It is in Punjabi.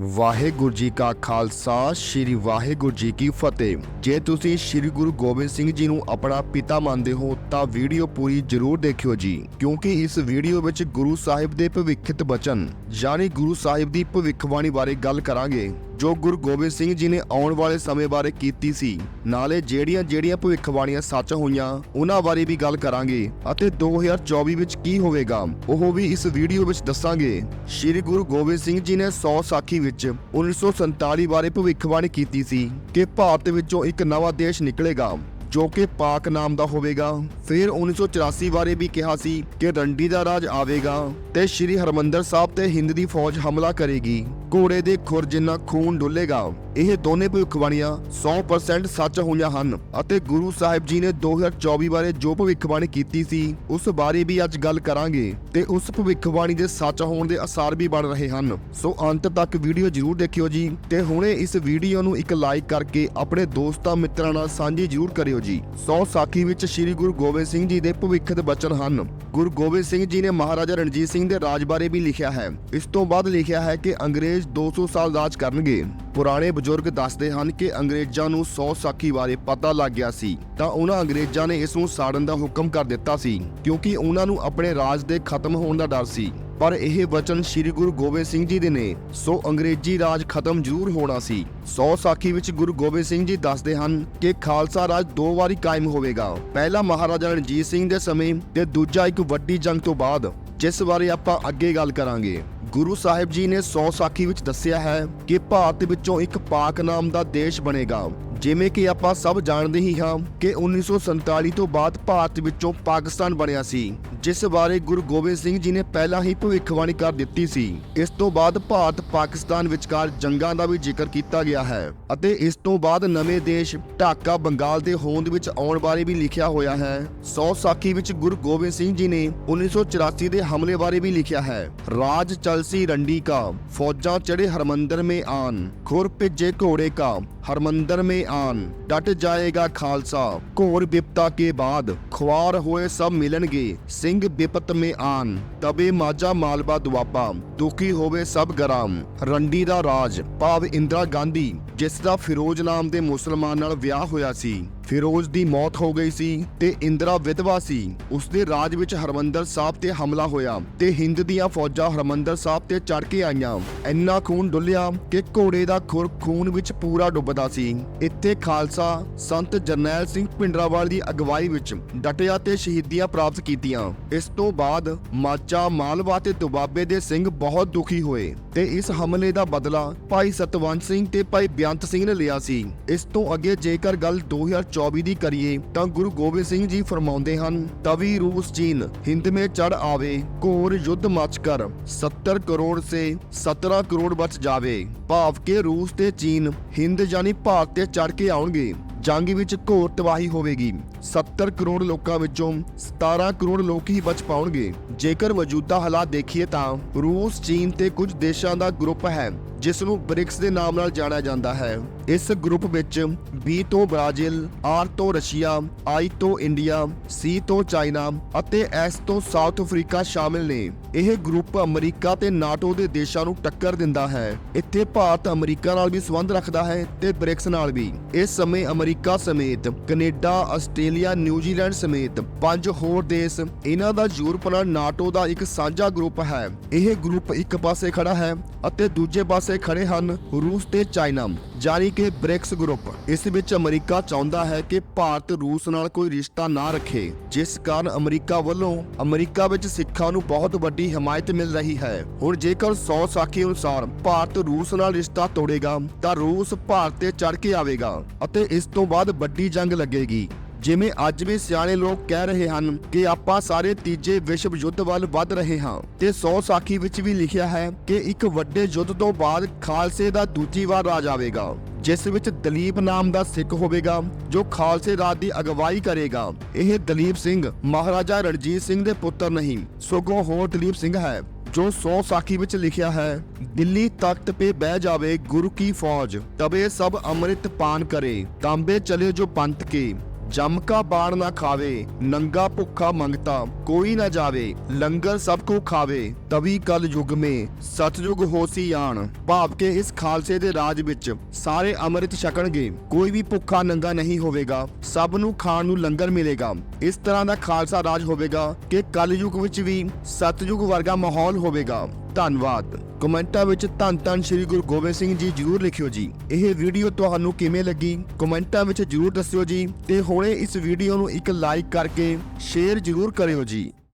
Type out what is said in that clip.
ਵਾਹਿਗੁਰੂ ਜੀ ਕਾ ਖਾਲਸਾ, ਸ੍ਰੀ ਵਾਹਿਗੁਰੂ ਜੀ ਕੀ ਫਤਿਹ। ਜੇ ਤੁਸੀਂ ਸ੍ਰੀ ਗੁਰੂ ਗੋਬਿੰਦ ਸਿੰਘ ਜੀ ਨੂੰ ਆਪਣਾ ਪਿਤਾ ਮੰਨਦੇ ਹੋ, ਤਾਂ ਵੀਡੀਓ ਪੂਰੀ ਜ਼ਰੂਰ ਦੇਖਿਓ ਜੀ, ਕਿਉਂਕਿ ਇਸ ਵੀਡੀਓ ਵਿੱਚ ਗੁਰੂ ਸਾਹਿਬ ਦੇ ਭਵਿੱਖਤ ਬਚਨ, ਯਾਨੀ ਗੁਰੂ ਸਾਹਿਬ ਦੀ ਭਵਿੱਖਬਾਣੀ ਬਾਰੇ ਗੱਲ ਕਰਾਂਗੇ। ਜੋ ਗੁਰੂ ਗੋਬਿੰਦ ਸਿੰਘ ਜੀ ਨੇ ਆਉਣ ਵਾਲੇ ਸਮੇਂ ਬਾਰੇ ਕੀਤੀ ਸੀ। ਨਾਲੇ ਜਿਹੜੀਆਂ-ਜਿਹੜੀਆਂ ਭਵਿੱਖਬਾਣੀਆਂ ਸੱਚ ਹੋਈਆਂ, ਉਹਨਾਂ ਬਾਰੇ ਵੀ ਗੱਲ ਕਰਾਂਗੇ ਅਤੇ 2024 ਵਿੱਚ ਕੀ ਹੋਵੇਗਾ, ਉਹ ਵੀ ਇਸ ਵੀਡੀਓ ਵਿੱਚ ਦੱਸਾਂਗੇ। ਸ੍ਰੀ ਗੁਰੂ ਗੋਬਿੰਦ ਸਿੰਘ ਜੀ ਨੇ 100 ਸਾਖੀ ਵਿੱਚ 1947 ਬਾਰੇ ਭਵਿੱਖਬਾਣੀ ਕੀਤੀ ਸੀ ਕਿ ਭਾਰਤ ਵਿੱਚੋਂ ਇੱਕ ਨਵਾਂ ਦੇਸ਼ ਨਿਕਲੇਗਾ, ਜੋ ਕਿ ਪਾਕ ਨਾਮ ਦਾ ਹੋਵੇਗਾ। ਫਿਰ 1984 ਬਾਰੇ ਵੀ ਕਿਹਾ ਸੀ ਕਿ ਰੰਡੀ ਦਾ ਰਾਜ ਆਵੇਗਾ ਤੇ ਸ੍ਰੀ ਹਰਮੰਦਰ ਸਾਹਿਬ ਤੇ ਹਿੰਦ ਦੀ ਫੌਜ ਹਮਲਾ ਕਰੇਗੀ। ਘੋੜੇ ਦੇ ਖੁਰ ਜਿੰਨਾ ਖੂਨ ਡੁੱਲੇਗਾ, ਇਹ ਦੋਨੇ ਭਵਿੱਖਬਾਣੀਆਂ 100% ਸੱਚ ਹੋਈਆਂ ਹਨ ਅਤੇ ਗੁਰੂ ਸਾਹਿਬ ਜੀ ਨੇ 2024 ਬਾਰੇ ਜੋ ਭਵਿੱਖਬਾਣੀ ਕੀਤੀ ਸੀ, ਉਸ ਬਾਰੇ ਵੀ ਅੱਜ ਗੱਲ ਕਰਾਂਗੇ ਤੇ ਉਸ ਭਵਿੱਖਬਾਣੀ ਦੇ ਸੱਚ ਹੋਣ ਦੇ ਅਸਾਰ ਵੀ ਬਣ ਰਹੇ ਹਨ। ਸੋ ਅੰਤ ਤੱਕ ਵੀਡੀਓ ਜ਼ਰੂਰ ਦੇਖਿਓ ਜੀ ਤੇ ਹੁਣੇ ਇਸ ਵੀਡੀਓ ਨੂੰ ਇੱਕ ਲਾਈਕ ਕਰਕੇ ਆਪਣੇ ਦੋਸਤਾਂ ਮਿੱਤਰਾਂ ਨਾਲ ਸਾਂਝੀ ਜ਼ਰੂਰ ਕਰਿਓ ਜੀ। ਸੋ ਸਾਖੀ ਵਿੱਚ ਸ੍ਰੀ ਗੁਰੂ ਗੋਬਿੰਦ ਸਿੰਘ ਜੀ ਦੇ ਭਵਿੱਖਤ ਬਚਨ ਹਨ। ਗੁਰੂ ਗੋਬਿੰਦ ਸਿੰਘ ਜੀ ਨੇ ਮਹਾਰਾਜਾ ਰਣਜੀਤ ਸਿੰਘ ਦੇ ਰਾਜ ਬਾਰੇ ਵੀ ਲਿਖਿਆ ਹੈ। ਇਸ ਤੋਂ ਬਾਅਦ ਲਿਖਿਆ ਹੈ ਕਿ ਅੰਗਰੇਜ਼ 200 ਸਾਲ ਰਾਜ ਕਰਨਗੇ। ਪੁਰਾਣੇ ਬਜ਼ੁਰਗ ਦੱਸਦੇ ਹਨ ਕਿ ਅੰਗਰੇਜ਼ਾਂ ਨੂੰ 100 ਸਾਖੀ ਬਾਰੇ ਪਤਾ ਲੱਗ ਗਿਆ ਸੀ, ਤਾਂ ਉਹਨਾਂ ਅੰਗਰੇਜ਼ਾਂ ਨੇ ਇਸ ਨੂੰ ਸਾੜਨ ਦਾ ਹੁਕਮ ਕਰ ਦਿੱਤਾ ਸੀ, ਕਿਉਂਕਿ ਉਹਨਾਂ ਨੂੰ ਆਪਣੇ ਰਾਜ ਦੇ ਖਤਮ ਹੋਣ ਦਾ ਡਰ ਸੀ। ਪਰ ਇਹ ਵਚਨ ਸ੍ਰੀ ਗੁਰੂ ਗੋਬਿੰਦ ਸਿੰਘ ਜੀ ਦੇ ਨੇ, ਸੋ ਅੰਗਰੇਜ਼ੀ ਰਾਜ ਖਤਮ ਜ਼ਰੂਰ ਹੋਣਾ ਸੀ। 100 ਸਾਖੀ ਵਿੱਚ ਗੁਰੂ ਗੋਬਿੰਦ ਸਿੰਘ ਜੀ ਦੱਸਦੇ ਹਨ ਕਿ ਖਾਲਸਾ ਰਾਜ ਦੋ ਵਾਰੀ ਕਾਇਮ ਹੋਵੇਗਾ। ਪਹਿਲਾ ਮਹਾਰਾਜਾ ਰਣਜੀਤ ਸਿੰਘ ਦੇ ਸਮੇਂ ਤੇ ਦੂਜਾ ਇੱਕ ਵੱਡੀ ਜੰਗ ਤੋਂ ਬਾਅਦ। ਜਿਸ ਬਾਰੇ ਆਪਾਂ ਅੱਗੇ ਗੱਲ ਕਰਾਂਗੇ। ਗੁਰੂ ਸਾਹਿਬ ਜੀ ਨੇ 100 ਸਾਖੀ ਵਿੱਚ ਦੱਸਿਆ ਹੈ ਕਿ ਭਾਰਤ ਵਿੱਚੋਂ ਇੱਕ ਪਾਕ ਨਾਮ ਦਾ ਦੇਸ਼ ਬਣੇਗਾ। ਜਿਵੇਂ ਕਿ ਆਪਾਂ ਸਭ ਜਾਣਦੇ ਹੀ ਹਾਂ ਕਿ 1947 ਤੋਂ ਬਾਅਦ ਭਾਰਤ ਵਿੱਚੋਂ ਪਾਕਿਸਤਾਨ ਬਣਿਆ ਸੀ, ਜਿਸ ਬਾਰੇ ਗੁਰੂ ਗੋਬਿੰਦ ਸਿੰਘ ਜੀ ਨੇ ਪਹਿਲਾਂ ਹੀ ਭਵਿੱਖਬਾਣੀ ਕਰ ਦਿੱਤੀ ਸੀ। ਇਸ ਤੋਂ ਬਾਅਦ ਭਾਰਤ ਪਾਕਿਸਤਾਨ ਵਿਚਕਾਰ ਜੰਗਾਂ ਦਾ ਵੀ ਜ਼ਿਕਰ ਕੀਤਾ ਗਿਆ ਹੈ ਅਤੇ ਇਸ ਤੋਂ ਬਾਅਦ ਨਵੇਂ ਦੇਸ਼ ਢਾਕਾ ਬੰਗਾਲ ਦੇ ਹੋਂਦ ਵਿੱਚ ਆਉਣ ਬਾਰੇ ਵੀ ਲਿਖਿਆ ਹੋਇਆ ਹੈ। 100 ਸਾਖੀ ਵਿੱਚ ਗੁਰੂ ਗੋਬਿੰਦ ਸਿੰਘ ਜੀ ਨੇ 1984 ਦੇ ਹਮਲੇ ਬਾਰੇ ਵੀ ਲਿਖਿਆ ਹੈ। ਰਾਜ ਚਲਸੀ ਰੰਡੀ ਕਾ ਫੌਜਾਂ ਚੜੇ ਹਰਮੰਦਰ ਮੇ ਆਨ। घोर पिजे घोड़े का हर मंदिर में आन डट जाएगा खालसा घोर विपता के बाद खुआर होए सब मिलनगे सिंह विपत में आन तबे माजा मालवा दुआपा ਦੁਖੀ ਹੋਵੇ ਸਭ ਗ੍ਰਾਮ ਰੰਡੀ ਦਾ ਰਾਜ ਭਾਵ ਇੰਦਰਾ ਗਾਂਧੀ ਜਿਸ ਦਾ ਫਿਰੋਜ਼ ਨਾਮ ਦੇ ਮੁਸਲਮਾਨ ਨਾਲ ਵਿਆਹ ਹੋਇਆ ਸੀ ਫਿਰੋਜ਼ ਦੀ ਮੌਤ ਹੋ ਗਈ ਸੀ ਤੇ ਇੰਦਰਾ ਵਿਧਵਾ ਸੀ ਉਸ ਦੇ ਰਾਜ ਵਿੱਚ ਹਰਮੰਦਰ ਸਾਹਿਬ ਤੇ ਹਮਲਾ ਹੋਇਆ ਤੇ ਹਿੰਦ ਦੀਆਂ ਫੌਜਾਂ ਹਰਮੰਦਰ ਸਾਹਿਬ ਤੇ ਚੜ ਕੇ ਆਈਆਂ ਇੰਨਾ ਖੂਨ ਡੁੱਲਿਆ ਕਿ ਘੋੜੇ ਦਾ ਖੁਰ ਖੂਨ ਵਿੱਚ ਪੂਰਾ ਡੁੱਬਦਾ ਸੀ ਇੱਥੇ ਖਾਲਸਾ ਸੰਤ ਜਰਨੈਲ ਸਿੰਘ ਪਿੰਡਰਾਵਾਲ ਦੀ ਅਗਵਾਈ ਵਿੱਚ ਡਟਿਆ ਤੇ ਸ਼ਹੀਦੀਆਂ ਪ੍ਰਾਪਤ ਕੀਤੀਆਂ। ਇਸ ਤੋਂ ਬਾਅਦ ਮਾਚਾ, ਮਾਲਵਾ ਤੇ ਦੁਬਾਬੇ ਦੇ ਸਿੰਘ ਬਹੁਤ ਦੁਖੀ ਹੋਏ ਤੇ ਇਸ ਹਮਲੇ ਦਾ ਬਦਲਾ ਭਾਈ ਸਤਵੰਤ ਸਿੰਘ ਤੇ ਭਾਈ ਬੇਅੰਤ ਸਿੰਘ ਨੇ ਲਿਆ ਸੀ। ਇਸ ਤੋਂ ਅੱਗੇ ਜੇਕਰ ਗੱਲ 2024 ਦੀ ਕਰੀਏ ਤਾਂ ਗੁਰੂ ਗੋਬਿੰਦ ਸਿੰਘ ਜੀ ਫਰਮਾਉਂਦੇ ਹਨ, ਤਵੀ ਰੂਸ ਚੀਨ ਹਿੰਦ ਮੇ ਚੜ ਆਵੇ, ਘੋਰ ਯੁੱਧ ਮਚ ਕਰ 70 ਕਰੋੜ ਸੇ 17 ਕਰੋੜ ਬਚ ਜਾਵੇ। ਭਾਵ ਕੇ ਰੂਸ ਤੇ ਚੀਨ, ਹਿੰਦ ਯਾਨੀ ਭਾਰਤ ਤੇ ਚੜ ਕੇ ਆਉਣਗੇ। ਜੰਗ ਵਿੱਚ ਘੋਰ ਤਬਾਹੀ ਹੋਵੇਗੀ। 70 ਕਰੋੜ ਲੋਕਾਂ ਵਿੱਚੋਂ 17 ਕਰੋੜ ਲੋਕ ਹੀ ਬਚ ਪਾਉਣਗੇ। ਜੇਕਰ ਮੌਜੂਦਾ ਹਾਲਾਤ ਦੇਖੀਏ ਤਾਂ ਰੂਸ, ਚੀਨ ਤੇ ਕੁਝ ਦੇਸ਼ਾਂ ਦਾ ਗਰੁੱਪ ਹੈ, ਜਿਸ ਨੂੰ ਬ੍ਰਿਕਸ ਦੇ ਨਾਮ ਨਾਲ ਜਾਣਿਆ ਜਾਂਦਾ ਹੈ। ਇਸ ਗਰੁੱਪ ਵਿੱਚ B ਤੋਂ ਬ੍ਰਾਜ਼ੀਲ, R ਤੋਂ ਰਸ਼ੀਆ, I ਤੋਂ ਇੰਡੀਆ, C ਤੋਂ ਚਾਈਨਾ ਅਤੇ S ਤੋਂ ਸਾਊਥ ਅਫਰੀਕਾ ਸ਼ਾਮਿਲ ਨੇ। ਇਹ ਗਰੁੱਪ ਅਮਰੀਕਾ ਤੇ ਨਾਟੋ ਦੇ ਦੇਸ਼ਾਂ ਨੂੰ ਟੱਕਰ ਦਿੰਦਾ ਹੈ। ਇੱਥੇ ਭਾਰਤ ਅਮਰੀਕਾ ਨਾਲ ਵੀ ਸੰਬੰਧ ਰੱਖਦਾ ਹੈ ਤੇ ਬ੍ਰਿਕਸ ਨਾਲ ਵੀ। ਇਸ ਸਮੇਂ ਅਮਰੀਕਾ ਸਮੇਤ ਕੈਨੇਡਾ, ਆਸਟ੍ਰੇਲੀਆ, ਨਿਊਜ਼ੀਲੈਂਡ ਸਮੇਤ ਪੰਜ ਹੋਰ ਦੇਸ਼ ਇਹਨਾਂ ਦਾ ਯੂਰਪ ਨਾਲ ਨਾਟੋ ਦਾ ਇੱਕ ਸਾਂਝਾ ਗਰੁੱਪ ਹੈ। ਇਹ ਗਰੁੱਪ ਇੱਕ ਪਾਸੇ ਖੜਾ ਹੈ ਅਤੇ ਦੂਜੇ ਪਾਸੇ ਖੜੇ ਹਨ ਰੂਸ ਤੇ ਚਾਈਨਾ। ਜਾਨੀ ਕਿ ਬ੍ਰਿਕਸ ਗਰੁੱਪ ਇਸ ਵਿੱਚ ਅਮਰੀਕਾ ਚਾਹੁੰਦਾ ਹੈ ਕਿ ਭਾਰਤ ਰੂਸ ਨਾਲ ਕੋਈ ਰਿਸ਼ਤਾ ਨਾ ਰੱਖੇ, ਜਿਸ ਕਾਰਨ ਅਮਰੀਕਾ ਵੱਲੋਂ ਅਮਰੀਕਾ ਵਿੱਚ ਸਿੱਖਾਂ ਨੂੰ ਬਹੁਤ ਵੱਡੀ ਹਿਮਾਇਤ ਮਿਲ ਰਹੀ ਹੈ। ਹੁਣ ਜੇਕਰ 100 ਸਾਖੀ ਅਨੁਸਾਰ ਭਾਰਤ ਰੂਸ ਨਾਲ ਰਿਸ਼ਤਾ ਤੋੜੇਗਾ, ਤਾਂ ਰੂਸ ਭਾਰਤ ਤੇ ਚੜ ਕੇ ਆਵੇਗਾ ਅਤੇ ਇਸ ਤੋਂ ਬਾਅਦ ਵੱਡੀ ਜੰਗ ਲੱਗੇਗੀ। ਜਿਵੇਂ ਅੱਜ ਵੀ ਸਿਆਣੇ ਲੋਕ ਕਹਿ ਰਹੇ ਹਨ ਕਿ ਆਪਾਂ ਸਾਰੇ ਤੀਜੇ ਵਿਸ਼ਵ ਯੁੱਧ ਵੱਲ ਵੱਧ ਰਹੇ ਹਾਂ। ਤੇ 100 ਸਾਖੀ ਵਿੱਚ ਵੀ ਲਿਖਿਆ ਹੈ ਕਿ ਇੱਕ ਵੱਡੇ ਯੁੱਧ ਤੋਂ ਬਾਅਦ ਖਾਲਸੇ ਦਾ ਦੂਜੀ ਵਾਰ ਰਾਜ ਆਵੇਗਾ, ਜਿਸ ਵਿੱਚ ਦਲੀਪ ਨਾਮ ਦਾ ਸਿੱਖ ਹੋਵੇਗਾ, ਜੋ ਖਾਲਸੇ ਰਾਜ ਦੀ ਅਗਵਾਈ ਕਰੇਗਾ। ਇਹ ਦਲੀਪ ਸਿੰਘ, ਮਹਾਰਾਜਾ ਰਣਜੀਤ ਸਿੰਘ ਦੇ ਪੁੱਤਰ ਨਹੀਂ, ਸਗੋਂ ਹੋਰ ਦਲੀਪ ਸਿੰਘ ਹੈ, ਜੋ 100 ਸਾਖੀ ਵਿੱਚ ਲਿਖਿਆ ਹੈ, ਦਿੱਲੀ ਤਖਤ ਪੇ ਬਹਿ ਜਾਵੇ ਗੁਰੂ ਕੀ ਫੌਜ ਤਬੇ ਸਭ ਅੰਮ੍ਰਿਤ ਪਾਨ ਕਰੇ, ਤਾਂਬੇ ਚਲੇ ਜੋ ਪੰਥ ਕੇ। ਜਮਕਾ ਬਾਣ ਨਾ ਖਾਵੇ, ਨੰਗਾ ਭੁੱਖਾ ਮੰਗਤਾ ਕੋਈ ਨਾ ਜਾਵੇ, ਲੰਗਰ ਸਭ ਕੋ ਖਾਵੇ, ਤਵੀ ਕਲ ਯੁਗ ਮੇ, ਸਤਜੁਗ ਹੋਸੀ ਆਣ। ਭਾਵ ਕੇ ਇਸ ਖਾਲਸੇ ਦੇ ਰਾਜ ਵਿੱਚ ਸਾਰੇ ਅੰਮ੍ਰਿਤ ਛਕਣਗੇ। ਕੋਈ ਵੀ ਭੁੱਖਾ ਨੰਗਾ ਨਹੀਂ ਹੋਵੇਗਾ, ਸਭ ਨੂੰ ਖਾਣ ਨੂੰ ਲੰਗਰ ਮਿਲੇਗਾ। ਇਸ ਤਰ੍ਹਾਂ ਦਾ ਖਾਲਸਾ ਰਾਜ ਹੋਵੇਗਾ ਕਿ ਕਲਯੁਗ ਵਿੱਚ ਵੀ ਸਤਜੁਗ ਵਰਗਾ ਮਾਹੌਲ ਹੋਵੇਗਾ। ਧੰਨਵਾਦ। ਕਮੈਂਟਾਂ ਵਿੱਚ ਧੰਨ ਧੰਨ ਸ਼੍ਰੀ ਗੁਰੂ ਗੋਬਿੰਦ ਸਿੰਘ ਜੀ ਜਰੂਰ ਲਿਖਿਓ ਜੀ। ਇਹ ਵੀਡੀਓ ਤੁਹਾਨੂੰ ਕਿਵੇਂ ਲੱਗੀ? ਕਮੈਂਟਾਂ ਵਿੱਚ ਜਰੂਰ ਦੱਸਿਓ ਜੀ। ਤੇ ਹੁਣੇ ਇਸ ਵੀਡੀਓ ਨੂੰ ਇੱਕ ਲਾਈਕ ਕਰਕੇ ਸ਼ੇਅਰ ਜਰੂਰ ਕਰਿਓ ਜੀ।